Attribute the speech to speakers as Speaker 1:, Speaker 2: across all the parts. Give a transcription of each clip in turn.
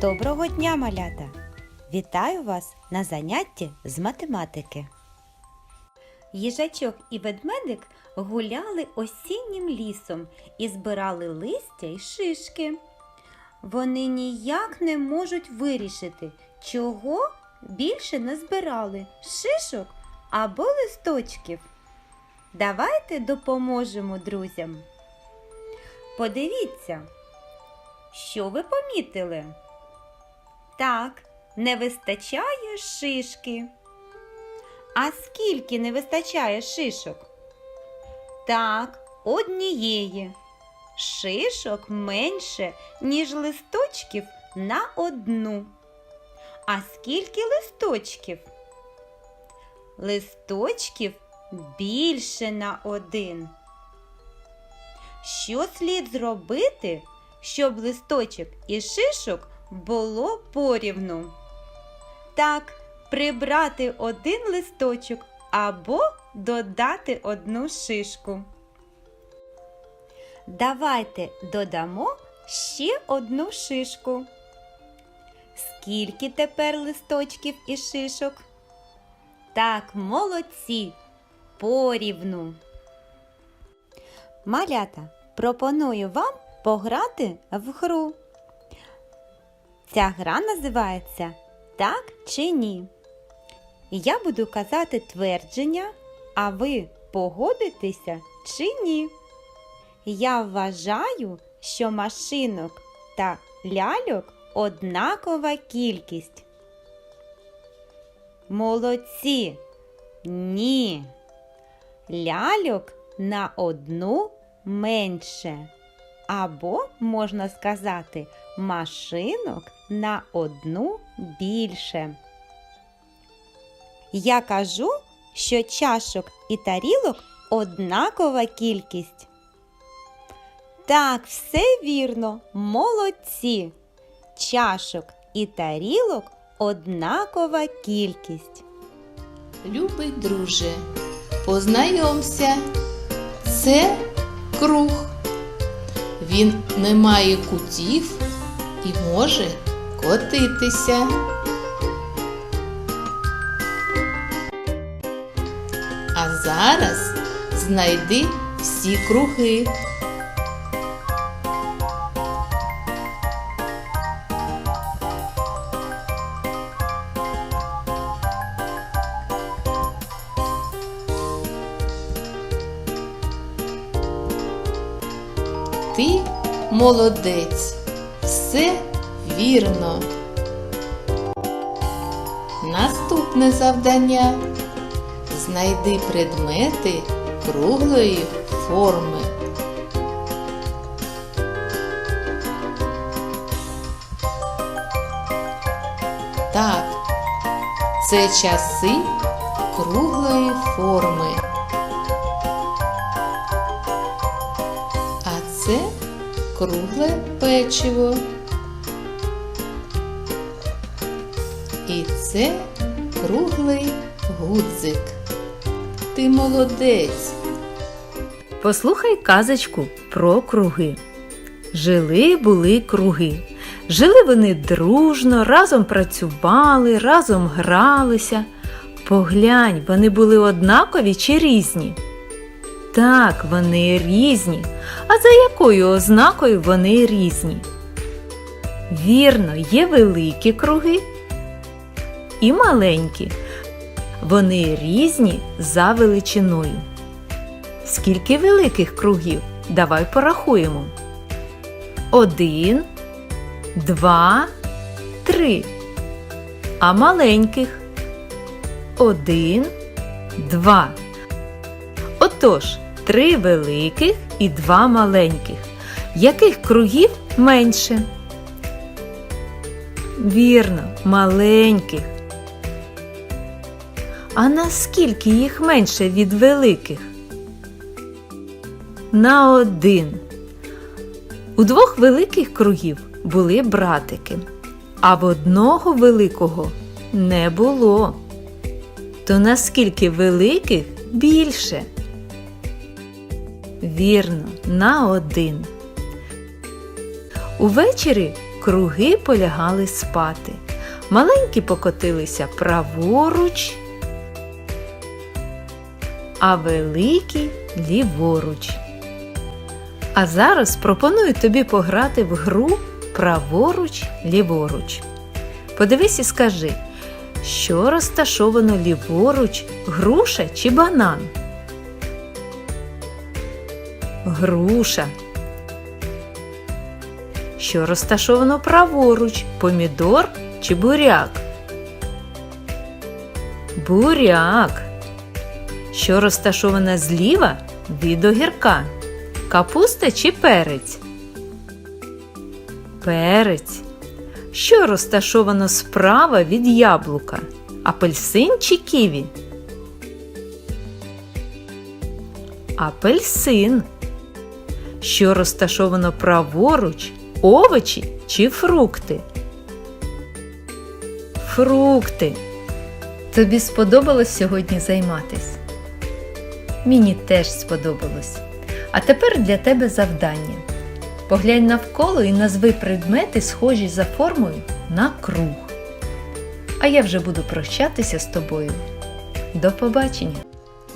Speaker 1: Доброго дня, малята! Вітаю вас на занятті з математики. Їжачок і ведмедик гуляли осіннім лісом і збирали листя й шишки. Вони ніяк не можуть вирішити, чого більше не збирали шишок або листочків. Давайте допоможемо друзям. Подивіться, що ви помітили? Так, не вистачає шишки. А скільки не вистачає шишок? Так, однієї. Шишок менше, ніж листочків на одну. А скільки листочків? Листочків більше на один. Що слід зробити, щоб листочок і шишок було порівну? Так, прибрати один листочок або додати одну шишку. Давайте додамо ще одну шишку. Скільки тепер листочків і шишок? Так, молодці, порівну. Малята, пропоную вам пограти в гру. Ця гра називається Так чи ні. Я буду казати твердження, а ви погодитеся чи ні. Я вважаю, що машинок та ляльок однакова кількість. Молодці. Ні. Ляльок на одну менше. Або, можна сказати, машинок на одну більше. Я кажу, що чашок і тарілок однакова кількість. Так, все вірно, молодці. Чашок і тарілок однакова кількість.
Speaker 2: Любий друже, познайомся, це круг. Він не має кутів і може котитися. А зараз знайди всі круги. Ти молодець, все вірно. Наступне завдання. Знайди предмети круглої форми. Так, це часи круглої форми. Це кругле печиво. І це круглий гудзик. Ти молодець.
Speaker 3: Послухай казочку про круги. Жили були круги. Жили вони дружно, разом працювали, разом гралися. Поглянь, вони були однакові чи різні? Так, вони різні. А за якою ознакою вони різні? Вірно, є великі круги і маленькі. Вони різні за величиною. Скільки великих кругів? Давай порахуємо. Один, два, три. А маленьких? Один, два. Отож, три великих і два маленьких. Яких кругів менше? Вірно, маленьких. А наскільки їх менше від великих? На один. У двох великих кругів були братики, а в одного великого не було. То наскільки великих більше? Вірно, на один. Увечері навкруги полягали спати. Маленькі покотилися праворуч, а великі ліворуч. А зараз пропоную тобі пограти в гру праворуч, ліворуч. Подивись і скажи, що розташовано ліворуч, груша чи банан? Груша. Що розташовано праворуч, помідор чи буряк? Буряк. Що розташовано зліва від огірка? Капуста чи перець? Перець. Що розташовано справа від яблука? Апельсин чи ківі? Апельсин. Що розташовано праворуч? Овочі чи фрукти? Фрукти. Тобі сподобалось сьогодні займатись? Мені теж сподобалось. А тепер для тебе завдання. Поглянь навколо і назви предмети, схожі за формою на круг. А я вже буду прощатися з тобою. До побачення!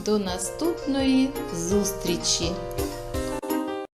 Speaker 2: До наступної зустрічі!